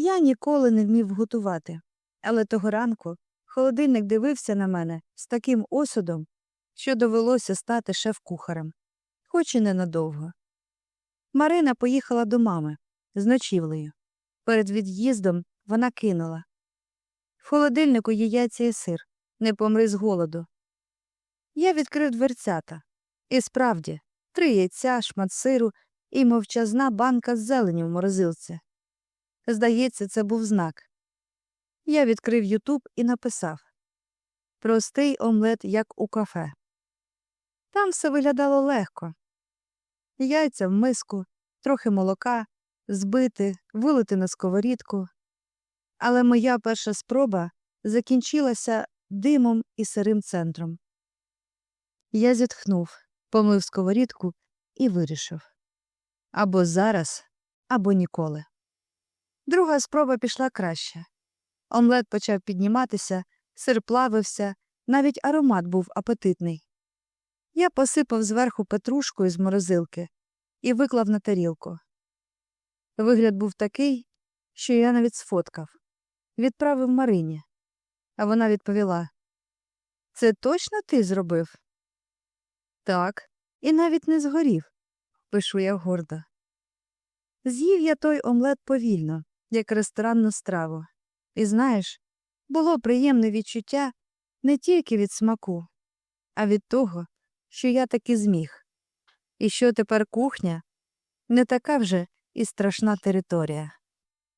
Я ніколи не вмів готувати, але того ранку холодильник дивився на мене з таким осудом, що довелося стати шеф-кухарем, хоч і ненадовго. Марина поїхала до мами з ночівлею. Перед від'їздом вона кинула. В холодильнику є яйця і сир. Не помри з голоду. Я відкрив дверцята. І справді, три яйця, шмат сиру і мовчазна банка з зеленю в морозилці. Здається, це був знак. Я відкрив Ютуб і написав Простий омлет, як у кафе. Там все виглядало легко. Яйця в миску, трохи молока, збити, вилити на сковорідку. Але моя перша спроба закінчилася димом і сирим центром. Я зітхнув, помив сковорідку і вирішив або зараз, або ніколи. Друга спроба пішла краще. Омлет почав підніматися, сир плавився, навіть аромат був апетитний. Я посипав зверху петрушкою з морозилки і виклав на тарілку. Вигляд був такий, що я навіть сфоткав. Відправив Марині. А вона відповіла Це точно ти зробив? Так, і навіть не згорів, пишу я гордо. З'їв я той омлет повільно, як ресторанну страву. І знаєш, було приємне відчуття не тільки від смаку, а від того, що я таки зміг. І що тепер кухня не така вже і страшна територія.